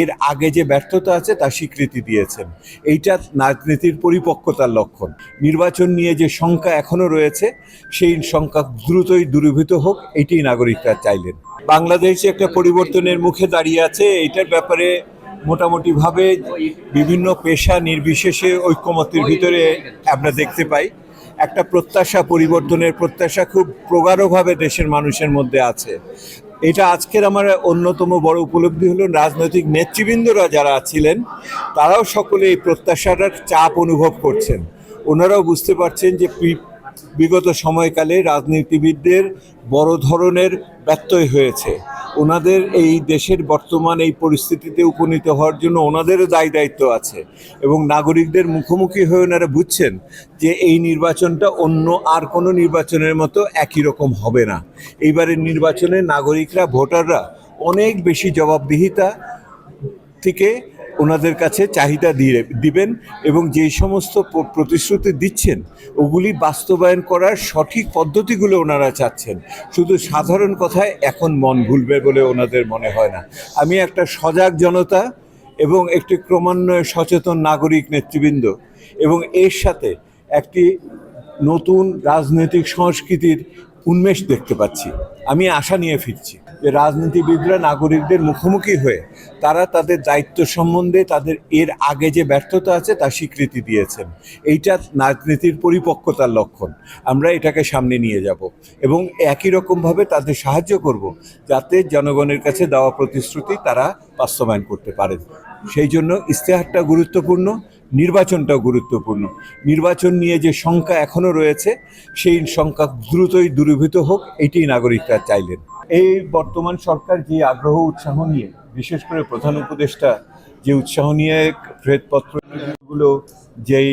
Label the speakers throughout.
Speaker 1: এর আগে যে ব্যর্থতা আছে তা স্বীকৃতি দিয়েছেন। এইটা রাজনীতির পরিপক্কতার লক্ষণ। নির্বাচন নিয়ে যে শঙ্কা এখনও রয়েছে, সেই শঙ্কা দ্রুতই দূরীভূত হোক, এটি নাগরিকরা চাইলেন। বাংলাদেশ একটা পরিবর্তনের মুখে দাঁড়িয়ে আছে, এইটার ব্যাপারে মোটামুটিভাবে বিভিন্ন পেশা নির্বিশেষে ঐক্যমতের ভিতরে আমরা দেখতে পাই। একটা প্রত্যাশা, পরিবর্তনের প্রত্যাশা খুব প্রগাঢ়ভাবে দেশের মানুষের মধ্যে আছে। এটা আজকের আমার অন্যতম বড় উপলব্ধি হলো রাজনৈতিক নেতৃবৃন্দরা যারা ছিলেন, তারাও সকলে এই প্রত্যাশাটার চাপ অনুভব করছেন। ওনারাও বুঝতে পারছেন যে বিগত সময়কালে রাজনীতিবিদদের বড় ধরনের ব্যত্যয় হয়েছে। ওনাদের এই দেশের বর্তমান এই পরিস্থিতিতে উপনীত হওয়ার জন্য ওনাদেরও দায় দায়িত্ব আছে এবং নাগরিকদের মুখোমুখি হয়ে ওনারা বুঝছেন যে এই নির্বাচনটা অন্য আর কোনো নির্বাচনের মতো একই রকম হবে না। এইবারের নির্বাচনে নাগরিকরা, ভোটাররা অনেক বেশি জবাবদিহিতা থেকে ওনাদের কাছে চাহিদা দিয়ে দিবেন এবং যেই সমস্ত প্রতিশ্রুতি দিচ্ছেন, ওগুলি বাস্তবায়ন করার সঠিক পদ্ধতিগুলো ওনারা চাচ্ছেন। শুধু সাধারণ কথায় এখন মন ভুলবে বলে ওনাদের মনে হয় না। আমি একটা সজাগ জনতা এবং একটি ক্রমান্বয়ে সচেতন নাগরিক নেতৃবৃন্দ এবং এর সাথে একটি নতুন রাজনৈতিক সংস্কৃতির উন্মেষ দেখতে পাচ্ছি। আমি আশা নিয়ে ফিরছি যে রাজনীতিবিদরা নাগরিকদের মুখোমুখি হয়ে তারা তাদের দায়িত্ব সম্বন্ধে তাদের এর আগে যে ব্যর্থতা আছে তা স্বীকৃতি দিয়েছেন। এইটা রাজনীতির পরিপক্কতার লক্ষণ। আমরা এটাকে সামনে নিয়ে যাব এবং একই রকমভাবে তাদের সাহায্য করব যাতে জনগণের কাছে দেওয়া প্রতিশ্রুতি তারা বাস্তবায়ন করতে পারেন। সেই জন্য ইস্তেহারটা গুরুত্বপূর্ণ। নির্বাচনটাও গুরুত্বপূর্ণ। নির্বাচন নিয়ে যে শঙ্কা এখনও রয়েছে, সেই শঙ্কা দ্রুতই দূরীভূত হোক এটি নাগরিকরা চাইলেন। এই বর্তমান সরকার যে আগ্রহ, উৎসাহ নিয়ে, বিশেষ করে প্রধান উপদেষ্টা যে উৎসাহ নিয়ে শ্বেতপত্রগুলো যেই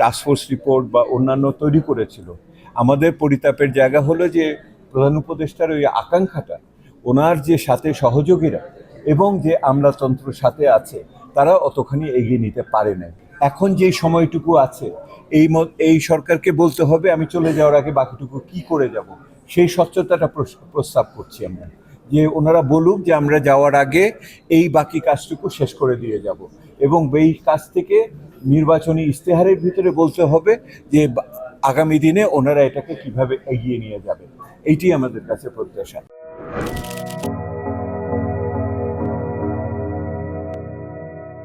Speaker 1: টাস্কফোর্স রিপোর্ট বা অন্যান্য তৈরি করেছিল, আমাদের পরিতাপের জায়গা হলো যে প্রধান উপদেষ্টার ওই আকাঙ্ক্ষাটা, ওনার যে সাথে সহযোগীরা এবং যে আমলাতন্ত্র সাথে আছে, তারা অতখানি এগিয়ে নিতে পারে না এখন যেই সময়টুকু আছে, এই এই সরকারকে বলতে হবে, আমি চলে যাওয়ার আগে বাকিটুকু কি করে যাব? সেই স্বচ্ছতাটা প্রস- প্রস্তাব করছি আমরা। যে ওনারা বলুক যে আমরা যাওয়ার আগে এই বাকি কাজটুকু শেষ করে দিয়ে যাব। এবং এই কাজ থেকে নির্বাচনী ইস্তেহারের ভিতরে বলতে হবে যে আগামী দিনে ওনারা এটাকে কীভাবে এগিয়ে নিয়ে যাবে। এইটি আমাদের কাছে প্রত্যাশা।